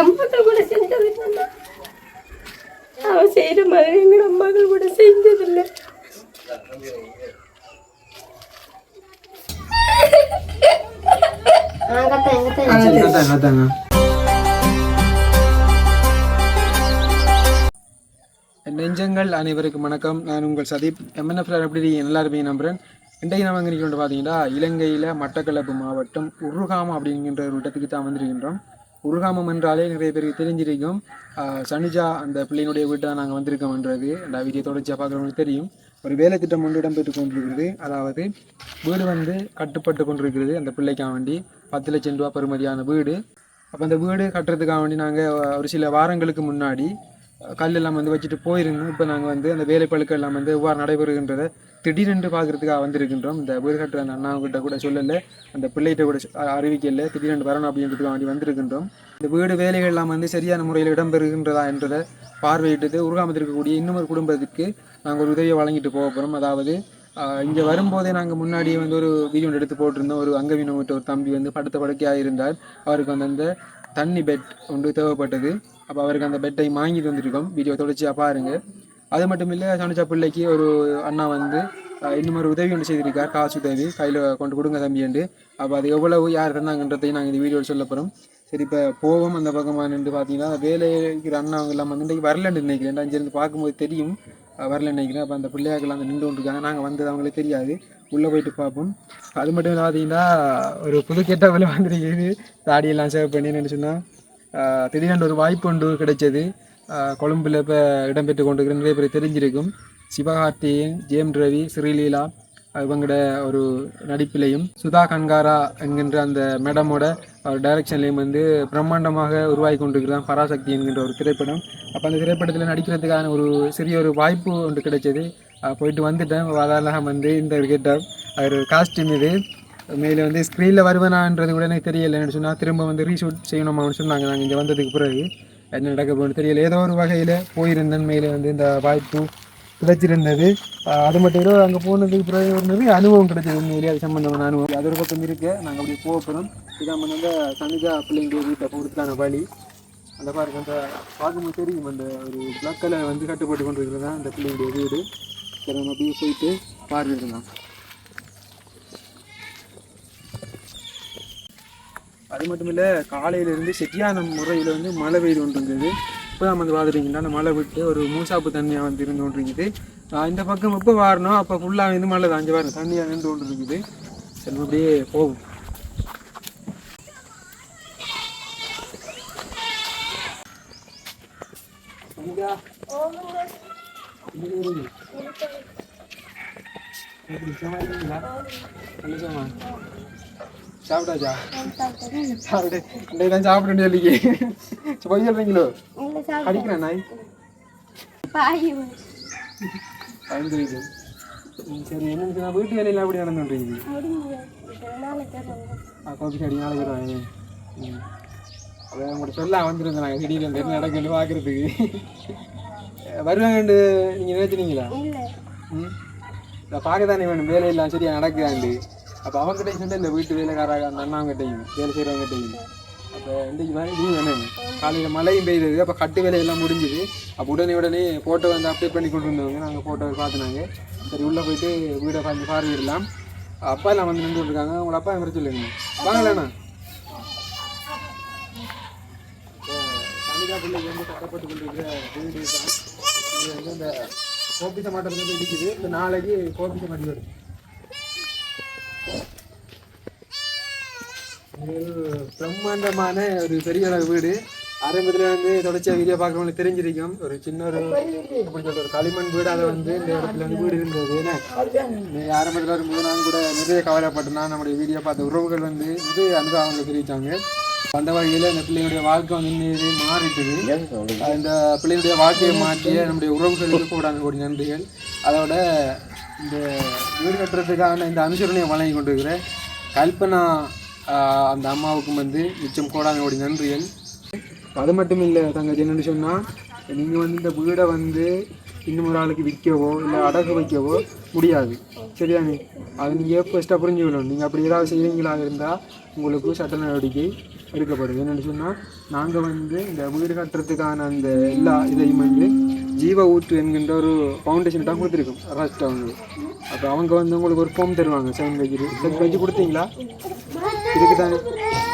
சம்பத்தை கூட செஞ்சது இல்லைன்னா அவன் செய்யற மாதிரி எங்களோட மகள் கூட செஞ்சதில்லை. நெஞ்சங்கள் அனைவருக்கும் வணக்கம். நான் உங்கள் சதீப். எம்என்எஃப் எப்படி எல்லாருமே நல்லா நம்புறேன் இன்றைக்கு நம்ம எங்கே கொண்டு பார்த்தீங்கன்னா இலங்கையில் மட்டக்களப்பு மாவட்டம் உருகாமம் அப்படிங்கிற ஒரு இடத்துக்கு தான் வந்திருக்கின்றோம். உருகாமம் என்றாலே நிறைய பேருக்கு தெரிஞ்சிருக்கும். சனிஜா அந்த பிள்ளையினுடைய வீட்டாக நாங்கள் வந்திருக்கோம்ன்றது அந்த வீடியோ தொடர்ச்சியாக பார்க்குறவங்களுக்கு தெரியும். ஒரு வேலை திட்டம் ஒன்று இடம்பெற்று கொண்டிருக்கிறது. அதாவது வீடு வந்து கட்டுப்பட்டு கொண்டிருக்கிறது அந்த பிள்ளைக்காக வேண்டி. பத்து லட்சம் ரூபா பெறுமதியான வீடு. அப்போ அந்த வீடு கட்டுறதுக்காக வேண்டி நாங்கள் ஒரு சில வாரங்களுக்கு முன்னாடி கல் எல்லாம் வந்து வச்சுட்டு போயிருந்தோம். இப்போ நாங்கள் வந்து அந்த வேலைப்பழுக்கள் எல்லாம் வந்து எவ்வாறு நடைபெறுகின்றதை திடீரென்று பார்க்குறதுக்காக வந்திருக்கின்றோம். இந்த வீடு கட்டுற அந்த அண்ணாங்கிட்ட கூட சொல்லலை அந்த பிள்ளைகிட்ட கூட சொ- அறிவிக்கல. திடீரென்று வரணும் அப்படின்றதுக்காக வேண்டி வந்திருக்கின்றோம். இந்த வீடு வேலைகள் எல்லாம் வந்து சரியான முறையில் இடம்பெறுகின்றதா என்றதை பார்வையிட்டது. உருகாமத்தில் இருக்கக்கூடிய இன்னும் ஒரு குடும்பத்துக்கு நாங்கள் ஒரு உதவியை வழங்கிட்டு போக போகிறோம் அதாவது இங்கே வரும்போதே நாங்கள் முன்னாடியே வந்து ஒரு வீடியோ ஒன்று எடுத்து போட்டிருந்தோம். ஒரு அங்கவீனம் ஒரு தம்பி வந்து படுத்த படுக்கையாக இருந்தார். அவருக்கு வந்து அந்த தண்ணி பெட் ஒன்று தேவைப்பட்டது. அப்போ அவருக்கு அந்த பெட்டை வாங்கிட்டு வந்திருக்கோம் வீடியோ தொடர்ச்சியாக பாருங்கள் அது மட்டும் இல்லை சனிச்சா பிள்ளைக்கு ஒரு அண்ணா வந்து இந்த மாதிரி உதவி ஒன்று செய்திருக்கார். காசு உதவி கையில் கொண்டு கொடுங்க தம்பிண்டு அப்போ அது எவ்வளவு யார் தந்தாங்கன்றதையும் நாங்கள் இந்த வீடியோவில் சொல்ல போகிறோம் சரி இப்போ போவோம் அந்த பக்கமாக நின்று பார்த்தீங்கன்னா வேலைக்கு அண்ணா அவங்க எல்லாம் வந்து இன்றைக்கு வரலன்னு நினைக்கிறேன். அஞ்சிருந்து பார்க்கும்போது தெரியும் வரல நினைக்கிறேன். அப்போ அந்த பிள்ளையாக்கெல்லாம் அங்கே நின்று கொண்டிருக்காங்க. நாங்கள் வந்தது அவங்களுக்கு தெரியாது. உள்ளே போயிட்டு பார்ப்போம். அது மட்டும் இல்லை பார்த்தீங்கன்னா ஒரு புது கெட்டப்பில் வந்துருக்குது. தாடியெல்லாம் சேவ் பண்ணி நினச்சுன்னா சொன்னால் திடீரென்று ஒரு வாய்ப்பு ஒன்று கிடைச்சது. கொழும்பில் இப்போ இடம்பெற்று கொண்டிருக்கிற நிறைய பேர் தெரிஞ்சிருக்கும். சிவகார்த்திகேயன் ஜேம் ரவி ஸ்ரீலீலா இவங்களோட ஒரு நடிப்பிலையும் சுதா கன்காரா என்கின்ற அந்த மேடமோட டைரக்ஷன்லையும் வந்து பிரம்மாண்டமாக உருவாகி கொண்டிருக்கிறான் பராசக்தி என்கின்ற ஒரு திரைப்படம். அப்போ அந்த திரைப்படத்தில் நடிக்கிறதுக்கான ஒரு சிறிய ஒரு வாய்ப்பு ஒன்று கிடைச்சது. போயிட்டு வந்துட்டேன். அதெல்லாம் வந்து இந்த கெட்டப் அவர் காஸ்டியூம் இது மேலே வந்து ஸ்க்ரீனில் வருவேனான்றது கூட எனக்கு தெரியலைன்னு சொன்னால் திரும்ப வந்து ரீஷூட் செய்யணுமான்னு சொன்னாங்க. நாங்கள் இங்கே வந்ததுக்கு பிறகு. என்ன நடக்க போகணும்னு தெரியல. ஏதோ ஒரு வகையில் போயிருந்த வந்து இந்த வாய்ப்பு கிடைச்சிருந்தது. அது மட்டும் இல்லை அங்கே போனதுக்கு பிறகு ஒரு நிறைய அனுபவம் கிடைச்சது உண்மையிலே. அது சம்மந்தமான அனுபவம். அது ஒரு பக்கம் இருக்கு. நாங்கள் அப்படி போக போகிறோம் இதான் வந்து அந்த சனிஜா பிள்ளைங்க வீட்டை போகிறதுக்கான வழி. அந்த பாருங்க அந்த பார்க்கும்போது தெரியும். அந்த ஒரு பிளக்கில் வந்து கட்டுப்பட்டு கொண்டு இருக்கிறது தான் அந்த பிள்ளைங்களுடைய வீடு. சரி நம்ம அப்படியே போயிட்டு பார்வையிடலாம் அது மட்டும் இல்லை காலையிலேருந்து செட்டியான முறையில் வந்து மழை பெய்து கொண்டிருந்தது. இப்போ நம்ம வந்து பார்த்துட்டிங்கன்னா அந்த மழை விட்டு ஒரு மூசாப்பு தண்ணியாக வந்து இருந்து கொண்டிருக்குது. இந்த பக்கம் எப்போ வரணும்? அப்போ ஃபுல்லாக வந்து மழை தான் அங்கே பாருங்க. தண்ணியாக நின்று கொண்டு இருக்குது சரி அப்படியே போகும் சந்தியா, சாப்பிட்டாச்சா? சாப்பிட்டு இன்றைக்கு தான் சாப்பிட வேண்டிய போய் சொல்றீங்களோ அடிக்கிறேன் நாய். பயந்துருக்கு சரி என்னன்னு சொன்னா வீட்டு வேலையெல்லாம் எப்படி நடந்துட்டு ஆ கோபி அடி நாளைக்கு வருவாங்க. அதை உங்கள்கிட்ட சொல்ல வந்திருந்தேன் நாங்கள் திடீர்னு என்ன நடக்குன்னு பார்க்குறதுக்கு வருவாங்கண்டு நீங்கள் நினைச்சினீங்களா ம். நான் பார்க்க தானே வேணும். வேலையெல்லாம் சரியா நடக்குதாண்டு. அப்போ அவங்ககிட்ட சொன்ன இந்த வீட்டு வேலைக்காராக அந்த அண்ணாங்கிட்டையும் வேலை செய்கிறவங்ககிட்டையும் அப்போ இன்றைக்கு மாதிரி லீவ் வேணும் காலையில் மழையும் பெய்யுது அப்போ கட்டு வேலையெல்லாம் முடிஞ்சுது அப்போ உடனே உடனே ஃபோட்டோ வந்து அப்டேட் பண்ணி கொண்டு நாங்கள் ஃபோட்டோ பார்த்துனாங்க சரி உள்ளே போயிட்டு வீடை பார்த்து பார்வையிடலாம் அப்பா எல்லாம் வந்து நின்று இருக்காங்க உங்களை அப்பா என் சொல்லுங்க வாங்கலண்ணா பிள்ளைக்கு வந்து கட்டப்பட்டு கொண்டிருக்கிற வீடு தான் இது வந்து இந்த கோபிச மாட்டத்தில் இடிக்குது இருக்குது நாளைக்கு கோபிச மாட்டி வரும் இது ஒரு பிரம்மாண்டமான ஒரு பெரிய அளவு வீடு. ஆரம்பத்தில் வந்து தொடர்ச்சியாக வீடியோ பார்க்குறவங்களுக்கு தெரிஞ்சிருக்கும். ஒரு சின்ன ஒரு எப்படி ஒரு களிமண் வீடு அதை வந்து இந்த இடத்துல வந்து வீடு இருந்தது. ஏன்னா நீங்க ஆரம்பத்தில் வரும்போது நான் கூட நிறைய கவலைப்பட்டேன்னா நம்முடைய வீடியோ பார்த்த உறவுகள் வந்து இது அனுபவங்களை தெரிவித்தாங்க அந்த வகையில் இந்த பிள்ளையுடைய வாழ்க்கை வந்து இன்னும் மாறிட்டுது. இந்த பிள்ளையுடைய வாழ்க்கையை மாற்றிய நம்முடைய உறவுகளுக்கு கூட கூடிய நன்றிகள். அதோட இந்த வீடு கட்டுறதுக்கான இந்த அனுசரணையை வழங்கி கொண்டிருக்கிறேன் கல்பனா அந்த அம்மாவுக்கும் வந்து மிச்சம் கோடான கோடி நன்றிகள் அது மட்டும் இல்லை தங்கச்சி என்னென்னு சொன்னால் நீங்கள் வந்து இந்த வீடை வந்து இன்னும் ஒரு ஆளுக்கு விற்கவோ இல்லை அடகு வைக்கவோ முடியாது. சரியானே அது நீங்கள் ஃபஸ்ட்டாக புரிஞ்சுக்கணும். நீங்கள் அப்படி ஏதாவது செய்வீங்களா இருந்தால் உங்களுக்கு சட்ட நடவடிக்கை எடுக்கப்படுது என்னென்னு சொன்னால் நாங்கள் வந்து இந்த வீடு கட்டுறதுக்கான அந்த எல்லா இதையும் வந்து ஜீவ ஊற்று என்கின்ற ஒரு ஃபவுண்டேஷன் தான் கொடுத்துருக்கோம். அரஸ்ட் அவங்க அப்போ அவங்க வந்து உங்களுக்கு ஒரு ஃபார்ம் தருவாங்க சைன் வைக்கிது செட் வச்சு கொடுத்தீங்களா? இதுக்கு தான்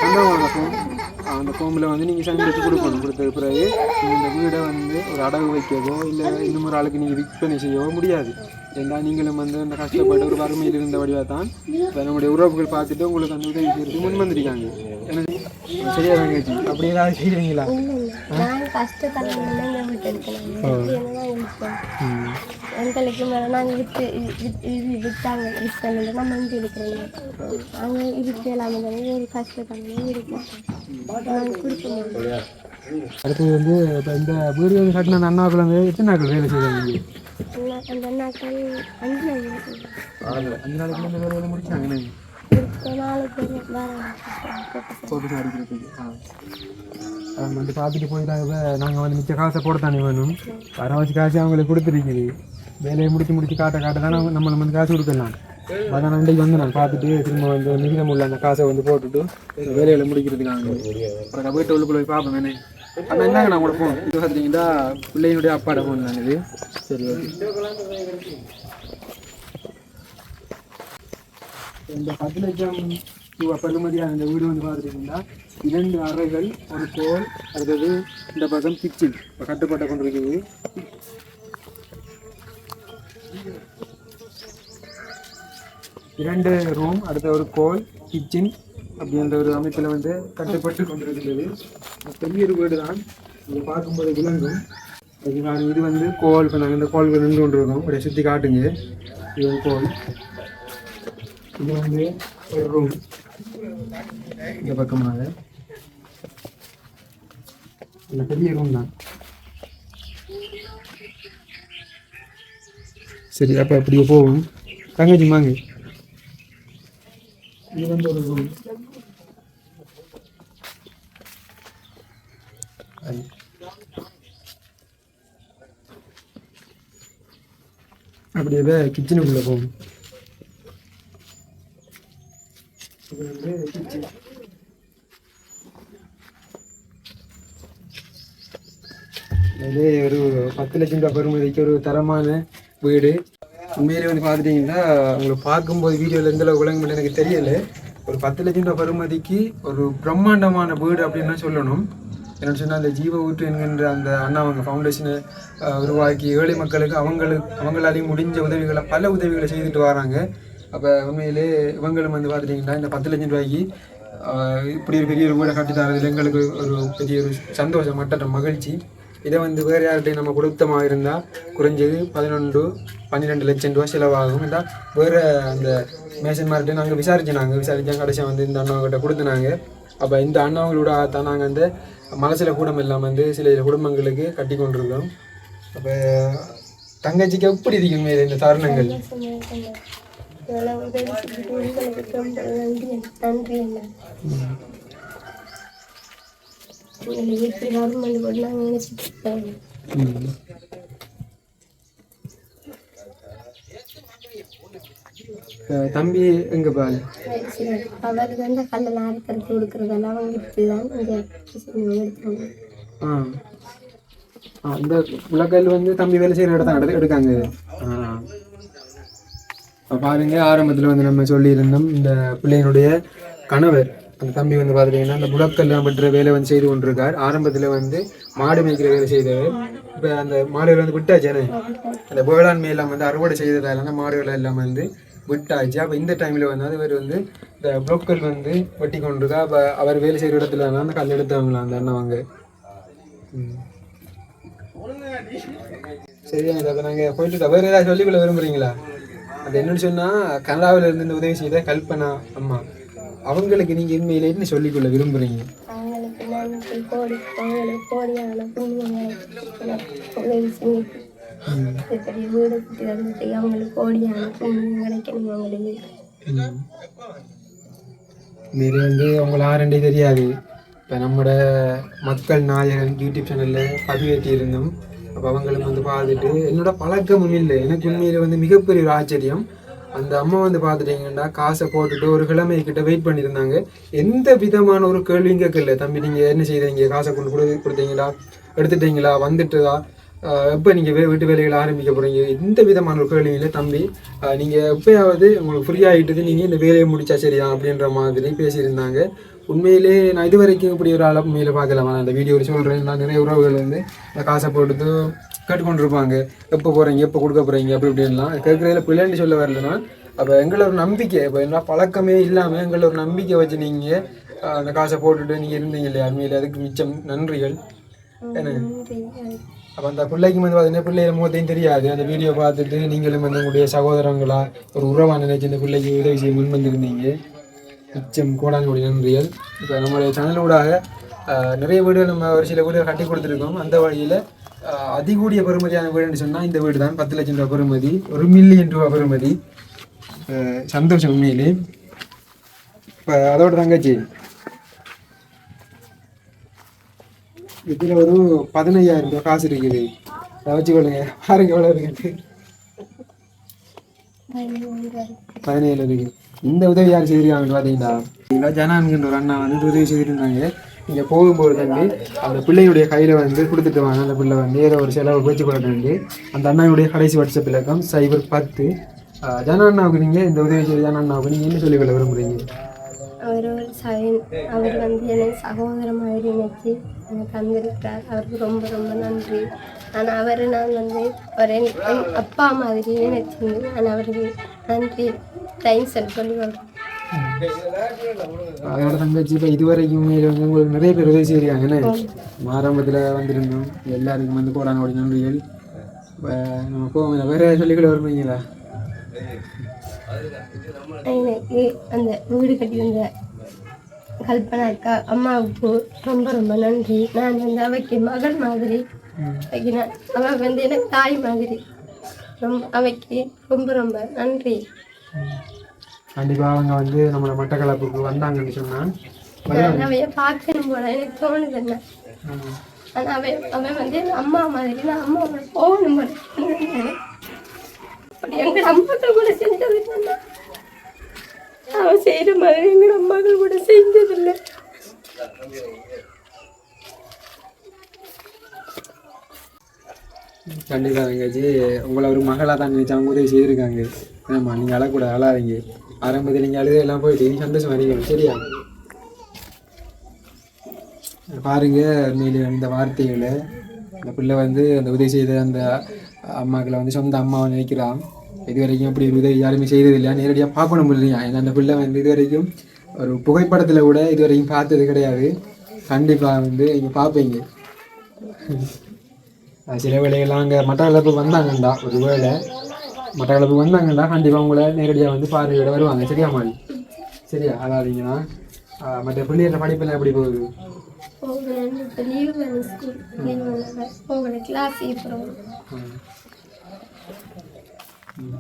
தந்தவாங்க ஃபார்ம் அந்த ஃபார்மில் வந்து நீங்கள் சைன் வச்சு கொடுக்கணும். கொடுத்த பிறகு நீங்கள் இந்த வீடை வந்து ஒரு அடகு வைக்கவோ இல்லை இன்னும் ஒரு ஆளுக்கு நீங்கள் விற்பனை செய்யவோ முடியாது. ஏன்னா நீங்களும் வந்து அந்த கஷ்டப்பட்டு ஒரு வறுமையில் இருந்த வழியாக தான். இப்ப நம்முடைய உறவுகள் பார்த்துட்டு உங்களுக்கு அந்த உதவி செய்யறதுக்கு முன் வந்திருக்காங்க. சரியா தங்கச்சி அப்படி ஏதாவது செய்வீங்களா நாங்கள் எங்களுக்கு மேலே நாங்கள் விற்று இது விற்றாங்க விற்றாங்க நம்ம இங்கே இருக்கிறோம் நாங்கள் இதுக்கு எல்லாமே. ஒரு கஷ்டத்தனம் இருக்கும் அடுத்தது வந்து இப்போ இந்த வீடு வந்து கட்டின அந்த அண்ணாக்கள் வந்து எத்தனை நாட்கள் வேலை செய்வாங்க என்ன- அந்த நாட்கள் அஞ்சு நாள். அஞ்சு நாளைக்கு வந்து வேலை முடிச்சாங்க அவங்க வந்து பார்த்துட்டு போயிட்டாங்க நாங்கள் வந்து மிச்ச காசை போட தானே வேணும்? வர வச்சு காசு அவங்களுக்கு கொடுத்துருக்குது. வேலையை முடிச்சு முடிச்சு காட்ட காட்ட தானே நம்ம நம்மளை வந்து காசு கொடுக்கலாம். அதான் அன்றைக்கு வந்து நான் பார்த்துட்டு திரும்ப வந்து மிகிதம் உள்ள அந்த காசை வந்து போட்டுட்டு வேலைகளை முடிக்கிறதுக்காக. அப்புறம் வீட்டு உள்ளுக்குள்ள போய் பார்ப்போம் வேணே அண்ணா என்னங்க நான் கூட இது பார்த்தீங்கன்னா பிள்ளையினுடைய அப்பாட ஃபோன் தான் இது. சரி இந்த பத்து லட்சம் ரூபா பெறுமதியான இந்த வீடு வந்து பார்த்துட்டீங்கன்னா இரண்டு அறைகள் ஒரு கோல் அடுத்தது இந்த பக்கம் கிச்சன் இப்போ கட்டுப்பட்ட கொண்டிருக்குது. இரண்டு ரூம் அடுத்த ஒரு கோல் கிச்சன் அப்படின்ற ஒரு அமைப்பில் வந்து கட்டுப்பட்டு கொண்டிருக்கிறது. பெரிய ஒரு வீடு தான். இதை பார்க்கும்போது விளங்கும் இது இது வந்து கோல் இப்போ நாங்கள் இந்த கோல்கள் நின்று கொண்டிருக்கோம். அப்படியே சுற்றி காட்டுங்க. இது ஒரு கோல் இது வந்து ஒரு ரூம் இந்த பக்கமாக. இந்த பெரிய ரூம் தான். சரி அப்போ அப்படியே போவோம். தங்கச்சி வாங்க இது வந்து ஒரு ரூம் அப்படியே கிச்சனுக்குள்ளே போகும் இது கிச்சன் ஒரு பத்து லட்சம் ரூபாய் பெறுமதிக்கு ஒரு தரமான வீடு. உண்மையிலே வந்து பார்த்துட்டிங்கன்னா உங்களை பார்க்கும்போது வீடியோவில் எந்த அளவுக்கு விளங்கும் எனக்கு தெரியல. ஒரு பத்து லட்சம் ரூபாய் பெறுமதிக்கு ஒரு பிரம்மாண்டமான வீடு அப்படின்னு தான் சொல்லணும். என்னென்னு சொன்னால் அந்த ஜீவ ஊற்று என்கின்ற அந்த அண்ணா அவங்க ஃபவுண்டேஷனை உருவாக்கி ஏழை மக்களுக்கு அவங்களுக்கு அவங்களாலையும் முடிஞ்ச உதவிகளை பல உதவிகளை செய்துட்டு வராங்க. அப்போ உண்மையிலே இவங்களும் வந்து பார்த்துட்டிங்கன்னா இந்த பத்து லட்சம் ரூபாய்க்கு இப்படி ஒரு பெரிய ஒரு வீடை கட்டி தரதுல எங்களுக்கு ஒரு பெரிய ஒரு சந்தோஷம் மற்ற மகிழ்ச்சி. இதை வந்து வேறு யார்கிட்டையும் நம்ம கொடுத்தமாக இருந்தால் குறைஞ்சது பதினொன்று பன்னிரெண்டு லட்சம் ரூபா செலவாகும் இல்லை வேறு அந்த மேசன்மார்கிட்ட நாங்கள் விசாரிச்சோம் விசாரித்தோம் கடைசியாக வந்து இந்த அண்ணாவங்கிட்ட கொடுத்துனாங்க. அப்போ இந்த அண்ணாவங்களோட தான் நாங்கள் அந்த மலசில கூடம் எல்லாம் வந்து சில குடும்பங்களுக்கு கட்டி கொண்டிருக்கோம் அப்போ தங்கச்சிக்கு எப்படி இருக்கும் இந்த தருணங்கள்? நன்றி நன்றி கவர்மெண்ட் தம்பி எங்க பாரு? அவர் வந்து கல்லெல்லாம் கருத்து கொடுக்கறதெல்லாம் அவங்க ஆ. ஆ, இந்த உலக்கல் வந்து தம்பி வேலை செய்யற இடத்த எடுத்து எடுக்காங்க. பாருங்க ஆரம்பத்தில் வந்து நம்ம சொல்லியிருந்தோம் இந்த பிள்ளையினுடைய கணவர். அந்த தம்பி வந்து பார்த்துட்டீங்கன்னா அந்த புலக்கல் பற்ற வேலை வந்து செய்து கொண்டிருக்கார். ஆரம்பத்தில் வந்து மாடு மேய்க்கிற வேலை செய்தவர். இப்போ அந்த மாடுகள் வந்து விட்டாச்சேனே அந்த வேளாண்மை எல்லாம் வந்து அறுவடை செய்ததால அந்த மாடுகள் எல்லாம் வந்து விட்டாச்சு. அப்போ இந்த டைமில் வந்து அது இவர் வந்து இந்த புரோக்கர் வந்து வெட்டி கொண்டிருக்கா. அப்போ அவர் வேலை செய்கிற இடத்துல தான் அந்த கல் எடுத்தவங்களா அந்த அண்ணவங்க ம். சரியா அதை நாங்கள் போயிட்டு வேறு ஏதாவது சொல்லிக்கொள்ள விரும்புறீங்களா? அது என்னன்னு சொன்னால் கனடாவில் இருந்து இந்த உதவி செய்த கல்பனா அம்மா. அவங்களுக்கு நீங்கள் உண்மையில என்ன சொல்லிக்கொள்ள விரும்புறீங்க? அவங்களுக்கு நன்றி கோடி அவங்களுக்கு கோடியான புண்ணியங்களை உதவி செஞ்சு பெரிய வீடு கட்டி வந்துட்டு அவங்களுக்கு கோடியான புண்ணியம் கிடைக்கணும் அவங்களுக்கு மாரி வந்து உங்களை ஆரண்டே தெரியாது. இப்போ நம்மளோட மக்கள் நாயகன் யூடியூப் சேனலில் பதிவேற்றி இருந்தோம் அப்போ அவங்களும் வந்து பார்த்துட்டு என்னோட பழக்கமும் இல்லை. எனக்கு உண்மையில் வந்து மிகப்பெரிய ஒரு ஆச்சரியம். அந்த அம்மா வந்து பார்த்துட்டீங்கன்னா காசை போட்டுட்டு ஒரு கிழமை கிட்ட வெயிட் பண்ணியிருந்தாங்க. எந்த விதமான ஒரு கேள்வியும் கேட்கல. தம்பி நீங்கள் என்ன செய்கிறீங்க காசை கொண்டு கொடு கொடுத்தீங்களா? எடுத்துட்டீங்களா? வந்துட்டுதா? எப்போ நீங்கள் வே வீட்டு வேலைகளை ஆரம்பிக்க போகிறீங்க எந்த விதமான ஒரு கேள்வியில தம்பி நீங்கள் எப்போயாவது உங்களுக்கு ஃப்ரீ ஆகிட்டது நீங்கள் இந்த வேலையை முடிச்சா சரியா? அப்படின்ற மாதிரி பேசியிருந்தாங்க. உண்மையிலே நான் இது வரைக்கும் இப்படி ஒரு ஆளை உண்மையில் பார்க்கலாமா அந்த வீடியோ சொல்கிறேன் நான் நிறைய உறவுகள் வந்து காசை போட்டு கேட்டுக்கொண்டிருப்பாங்க. எப்போ போகிறீங்க எப்போ கொடுக்க போகிறீங்க அப்படி இப்படின்லாம். கேட்குறதுல பிள்ளைன்னு சொல்ல வரலன்னா அப்போ எங்களை ஒரு நம்பிக்கை இப்போ என்ன பழக்கமே இல்லாமல் எங்களை ஒரு நம்பிக்கை வச்சு நீங்கள் அந்த காசை போட்டுட்டு நீங்கள் இருந்தீங்க இல்லையா? உண்மையிலே அதுக்கு மிச்சம் நன்றிகள். என்ன? அப்போ அந்த பிள்ளைக்கு வந்து பார்த்தீங்கன்னா பிள்ளைய முகத்தையும் தெரியாது. அந்த வீடியோ பார்த்துட்டு நீங்களும் வந்து உங்களுடைய சகோதரங்களா ஒரு உறவான நினைச்சு இந்த பிள்ளைக்கு உதவி செய்ய முன் வந்திருந்தீங்க மிச்சம் கோடானுடைய நன்றிகள். இப்போ நம்மளுடைய சேனலூடாக நிறைய வீடுகள் நம்ம ஒரு சில வீடுகள் கட்டி கொடுத்துருக்கோம். அந்த வழியில் அதிகூடிய பெறுமதியான வீடுன்னு சொன்னால் இந்த வீடு தான் பத்து லட்சம் ரூபா பெறுமதி ஒரு மில்லியன் ரூபா பெறுமதி சந்தோஷம் உண்மையிலே. இப்போ அதோட தங்கச்சி. இதில் ஒரு பதினையாயிரம் ரூபாய் காசு இருக்குது. அதை வச்சுக்கொள்ளுங்க பாருங்க எவ்வளோ இருக்குது. பதினேழு இருக்குது. இந்த உதவி யார் செய்திருக்காங்கன்னு பார்த்தீங்களா இல்லை ஜனான்கின்ற ஒரு அண்ணா வந்து உதவி செய்திருந்தாங்க. இங்கே போகும்போது தம்பி அந்த பிள்ளையுடைய கையில் வந்து கொடுத்துட்டு வாங்க. அந்த பிள்ளை வந்து ஏதோ ஒரு செலவு வச்சு கொடுத்து அந்த அண்ணாவுடைய கடைசி வாட்ஸ்அப் இலக்கம் சைபர் பத்து. ஆஹ் அண்ணாவுக்கு நீங்கள் இந்த உதவி செய்த ஜனா அண்ணாவுக்கு நீங்கள் என்ன சொல்லிக்கொள்ள விரும்புகிறீங்க அவர் ஒரு சைன் அவர் வந்து என்னை சகோதர மாதிரி நினைச்சு எனக்கு தந்திருக்கிறார். அவருக்கு ரொம்ப ரொம்ப நன்றி. ஆனால் அவரை நான் வந்து ஒரு என் அப்பா மாதிரி நினைச்சிருந்து நான் அவருக்கு நன்றி தேங்க்ஸ் சொல்லி வரோம் அதோட தங்கச்சி இப்போ இதுவரைக்கும் உங்களுக்கு நிறைய பேர் உதவி என்ன ஆரம்பத்தில் வந்திருந்தோம். எல்லாருக்கும் வந்து போடாங்க அப்படி நன்றிகள். நம்ம போவோம். வேற சொல்லிக்கூட வருவீங்களா எனக்கு அந்த வீடு கட்டி வந்த கல்பனா அக்கா அம்மாவுக்கு ரொம்ப ரொம்ப நன்றி. நான் வந்து அவைக்கு மகள் மாதிரி அவைக்கு நான் அவ வந்து எனக்கு தாய் மாதிரி. ரொம்ப அவைக்கு ரொம்ப ரொம்ப நன்றி. கண்டிப்பாக அவங்க வந்து நம்மளோட மட்டக்களப்புக்கு வந்தாங்கன்னு சொன்னால் அவைய பார்க்கணும் போல எனக்கு தோணுது அவன் வந்து அம்மா மாதிரி நான் அம்மா போகணும் போல. அப்படி எங்க அம்மாக்கள் கூட செஞ்சது அவன் செய்யற மாதிரி எங்க அம்மாக்கள் கூட செஞ்சதில்லை கண்டிப்பாக தங்கச்சி உங்களை ஒரு மகளாக தான் நினைச்சு அவங்க உதவி செய்திருக்காங்க. ஆமாம் நீங்கள் அழக்கூடாது அழாதீங்க. ஆரம்பத்தில் நீங்கள் அழுது எல்லாம் போயிட்டு நீ சந்தோஷம் அறிவிக்கணும் சரியா? பாருங்க உண்மையிலே இந்த வார்த்தைகளை. அந்த பிள்ளை வந்து அந்த உதவி செய்த அந்த அம்மாக்களை வந்து சொந்த அம்மாவை நினைக்கிறான். இது வரைக்கும் அப்படி ஒரு உதவி யாருமே செய்தது நேரடியாக பார்க்கணும் இல்லையா? ஏன்னா அந்த பிள்ளை வந்து இது வரைக்கும் ஒரு புகைப்படத்தில் கூட இது வரைக்கும் பார்த்தது கிடையாது. கண்டிப்பாக வந்து நீங்கள் பார்ப்பீங்க. சில வேலைகள்லாம் அங்கே மட்டக்களப்பு வந்தாங்கண்டா ஒரு வேலை மட்டக்களப்பு வந்தாங்கண்டா கண்டிப்பாக உங்களை நேரடியாக வந்து பார்வையிட வருவாங்க. சரியா மாதிரி சரியா? அதாதீங்கன்னா மற்ற பிள்ளைகள படிப்பெல்லாம் எப்படி போகுது?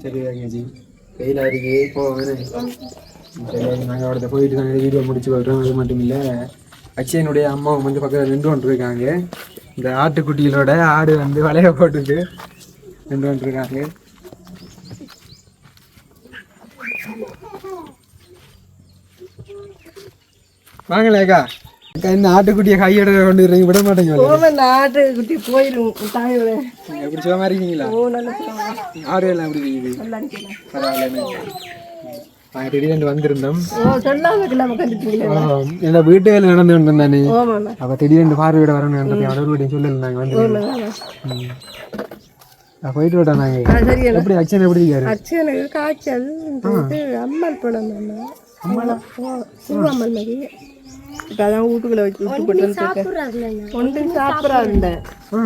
சரி தங்கச்சி வெயிலாக இருக்கு போவேன் சரி நாங்கள் அவர்கிட்ட போயிட்டு நாங்கள் வீடியோ முடிச்சு கொள்கிறோம் அது மட்டும் இல்லை அச்சயனுடைய அம்மாவும் வந்து பக்கத்தில் நின்று கொண்டிருக்காங்க. இந்த ஆட்டுக்குட்டிகளோட ஆடு வந்து வளைய போட்டுட்டு நின்று கொண்டிருக்காங்க. வாங்களேக்கா அக்கா. இந்த ஆட்டுக்குட்டியை கையோட கொண்டு வரீங்க விட மாட்டேங்க போவேன் ஆட்டு குட்டி போயிடும் தாயோட. எப்படி சுகமா இருக்கீங்களா? ஓ நல்ல. ஆடு எல்லாம் எப்படி இருக்குது? பரவாயில்ல திடீர்னு வந்திருந்தோம். என்ன வீட்டு வேலை நடந்து கொண்டு ஓமாண்ணா அப்போ திடீர்னு பார்வையிட வரணும் அவர் வீட்டையும் சொல்லல நாங்கள் வந்து போயிட்டு விட்டோம் ஆ சரி எப்படி அச்சன் எப்படி இருக்காரு? அச்சனுக்கு காய்ச்சல் அம்மல் படம் அம்மா. சிவம்மல் மாதிரி. இப்போ அதான் வீட்டுக்குள்ள வச்சு விட்டு போட்டு வந்துருக்கேன் சாப்பிட்றாருல ஒன்று சாப்பிட்றாருண்ட ஆ.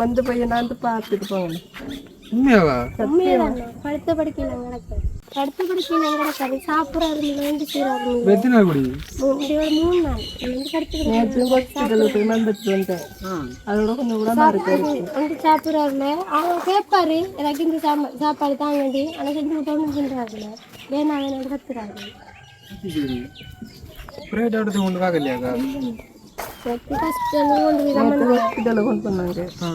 வந்து பையன் வந்து பார்த்துட்டு போங்க உண்மையாவா? படுத்த கிடக்கு படுத்த படுக்கையில கிடக்காது சாப்பிட்றாரு வேண்டி செய்கிறாரு எத்தனை நாள் குடி ஒரு மூணு நாள். நேற்று ஹாஸ்பிட்டலுக்கு வந்துட்டு வந்தேன் அதோட கொஞ்சம் உடம்பா இருக்கு. வந்து சாப்பிட்றாருல. அவங்க கேட்பாரு எனக்கு இந்த சாப்பா சாப்பாடு தான் வேண்டி ஆனால் செஞ்சு விட்டோம்னு சொல்கிறாருல வேணா வேணும் கத்துறாரு இடத்துக்கு கொண்டு பார்க்கலையாக்கா எனக்கு கஷ்டம் கொண்டு ஆ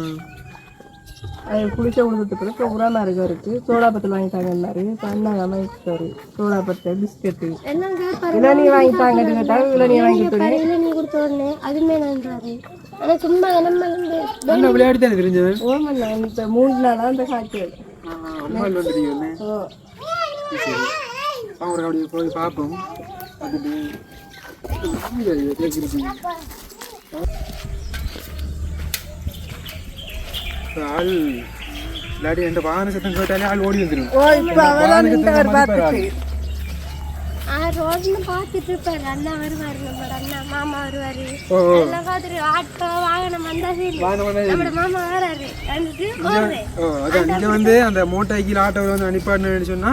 அது குளிச்ச கொடுத்ததுக்கு ப்ரோக்ராமாக இருக்க இருக்கு சோடாப்பத்தில் வாங்கிட்டாங்கன்னாரு அண்ணா அமைச்சாரு சோடாப்பத்தை பிஸ்கெட்டு என்னங்க இளநீ வாங்கிட்டாங்க கேட்டாங்க இளநீ வாங்கி கொடுத்தேன் பரவாயில்ல நீ கொடுத்த உடனே அதுமே நன்றாரு ஆனா சும்மா நம்ம வந்து அண்ணா விளையாடி தானே தெரிஞ்சவன் ஓமண்ணா இந்த மூணு நாளாக அந்த காய்ச்சல் அம்மாள் வந்துருக்கீங்க ஓ அவங்க அப்படியே போய் பார்ப்போம் அதுட்டு கேட்குறீங்க ஆள் இல்லாட்டி எந்த வாகன சத்தம் கேட்டாலே ஆள் ஓடி வந்துடும் ஓ இப்போ ரோட்ல இருப்பாரு அண்ணா வருவாரு நம்மளோட அண்ணா மாமா வருவாரு எல்லாம் பார்த்துட்டு ஆட்டோ வாகனம் வந்தா நம்மளோட மாமா வராரு வந்துட்டு அதான் வந்து அந்த மோட்டார் கீழே ஆட்டோவில் வந்து அனுப்பாடுன்னு சொன்னா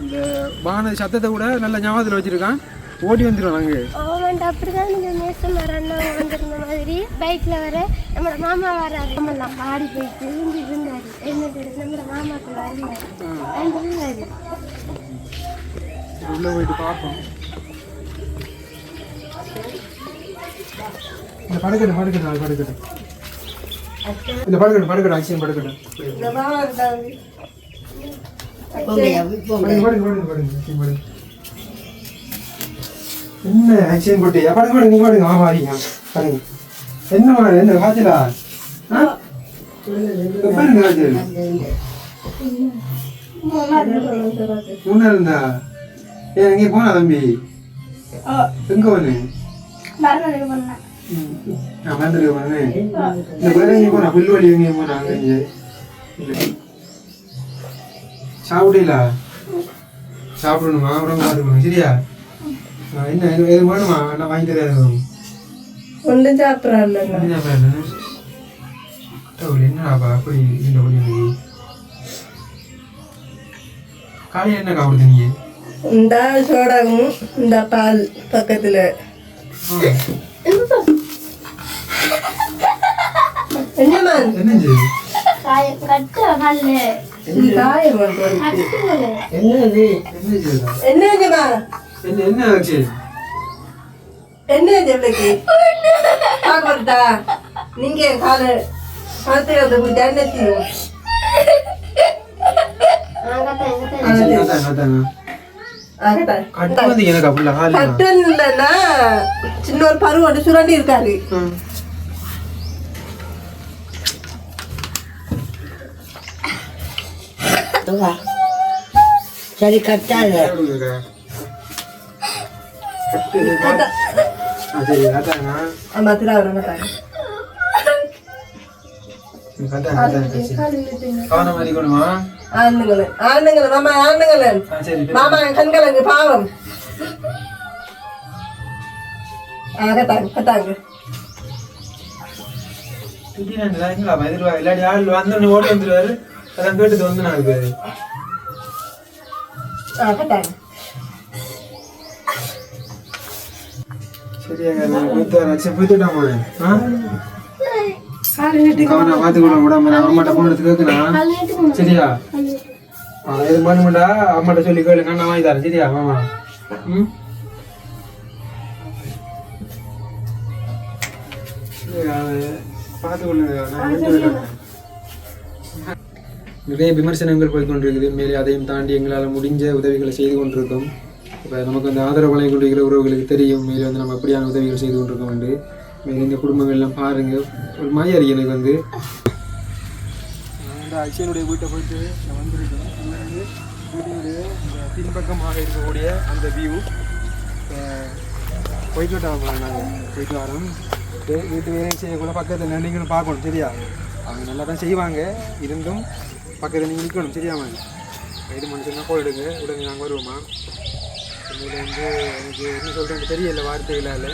அந்த வாகன சத்தத்தை கூட நல்ல ஞாபகத்தில் வச்சிருக்கான். ஓடி வந்துடும் அங்கே ஓமன்ட்டு அப்படிதான் நீங்க நேசம் வர அண்ணா வந்திருந்த மாதிரி. பைக்ல வர நம்மளோட மாமா வராரு. நம்மளாம் பாடி போயிட்டு இருந்துட்டு இருந்தாரு என்னது நம்மளோட இருந்தாரு இருந்தாரு உள்ளே போயிட்டு பார்ப்போம். இந்த படுக்கட்டும் படுக்கட்டும் அது படுக்கட்டும் இந்த படுக்கட்டும் இந்த மாமா இருக்காங்க படுங்க படுங்க படுங்க படுங்க. என்ன அக்ஷன் போட்டு படுங்க படுங்க நீ படுங்க ஆமா வரீங்க படுங்க என்ன மாதிரி என்ன காய்ச்சலா? ஆ? எப்ப இருந்து காய்ச்சல். முன்ன இருந்தா ஏன் எங்கே போனா? தம்பி எங்க போனேன் இந்த எங்கே போனா புல்வெளி எங்கே போனா அங்க இங்கே. சாப்பிடல சாப்பிடணுமா? அப்புறம் பார்த்துக்கணும். சரியா? என்ன எது வேணுமா நான் வாங்கி தரேன் ஒன்றும் சாப்பிட்றாள் என்னடாப்பா அப்படி இந்த ஒளி இன்னைக்கு? காலையில் என்ன காப்பிடுது நீ இந்த சோடாவும் இந்த பால் பக்கத்தில் என்னம்மா என்னது என்னது என்னது என்ன என்ன ஆச்சு? என்ன எவ்வளோக்கு பார்க்கட்டா நீங்க காலை பார்த்து அந்த என்ன இல்லைன்னா சின்ன ஒரு பருவம் சுரண்டி இருக்காரு. சரி கட்டாத. சரி அதானா ஆமா திருவாரூர் கட்டாங்க ஆண்டுங்களே ஆண்டுங்களே மாமா ஆண்டுங்களே மாமா கண்கலங்கு பாவம் கட்டாங்க கட்டாங்க ஆள் ஓடி வந்துருவாரு அதான் வந்து கட்டாங்க. சரியாங்க சரி விட்டான் போறேன் ஆ கவனம் பார்த்துக்கூட விடாம அம்மாட்ட போன் எடுத்து கேட்கணும் சரியா ஆ எது பண்ணுமாடா அம்மாட்ட சொல்லி கேளுங்க நான் வாங்கி தரேன் சரியா மாமா ம். நிறைய விமர்சனங்கள் போய் கொண்டிருக்குது மேலே அதையும் தாண்டி எங்களால் முடிஞ்ச உதவிகளை செய்து கொண்டிருக்கோம் இப்போ நமக்கு அந்த ஆதரவு வழங்கி கொண்டிருக்கிற உறவுகளுக்கு தெரியும். மேலே வந்து நம்ம எப்படியான உதவிகள் செய்து கொண்டிருக்கோம் உண்டு. மேலே இந்த குடும்பங்கள்லாம் பாருங்கள் ஒரு மாதிரி எனக்கு வந்து. நான் வந்து அக்ஷயனுடைய வீட்டை போயிட்டு நான் வந்திருக்கேன். இங்க இருந்து வீட்டினுடைய இந்த பின்பக்கமாக இருக்கக்கூடிய அந்த வியூ போயிட்டு விட்டாங்க நாங்கள் போயிட்டு வரோம். வீட்டு- வேலையும் செய்யக்கூட பக்கத்தில் நீங்களும் பார்க்கணும் சரியா? அவங்க நல்லா தான் செய்வாங்க. இருந்தும் பக்கத்தில் நீங்கள் நிற்கணும் சரியாமா கைது மனுஷன்னா போயிடுங்க. உடனே நாங்கள் வருவோமா? உண்மையில வந்து எனக்கு என்ன சொல்கிறேன்னு தெரியல வார்த்தைகளால்.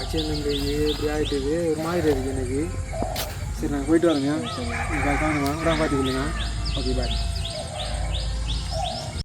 அக்ஷயன் வந்து இப்படி ஆகிட்டுது ஒரு மாதிரி இருக்குது எனக்கு. சரி நாங்கள் போயிட்டு வரோங்க. கவனமா உடம்பு பார்த்துக்கலங்க ஓகே பாய்.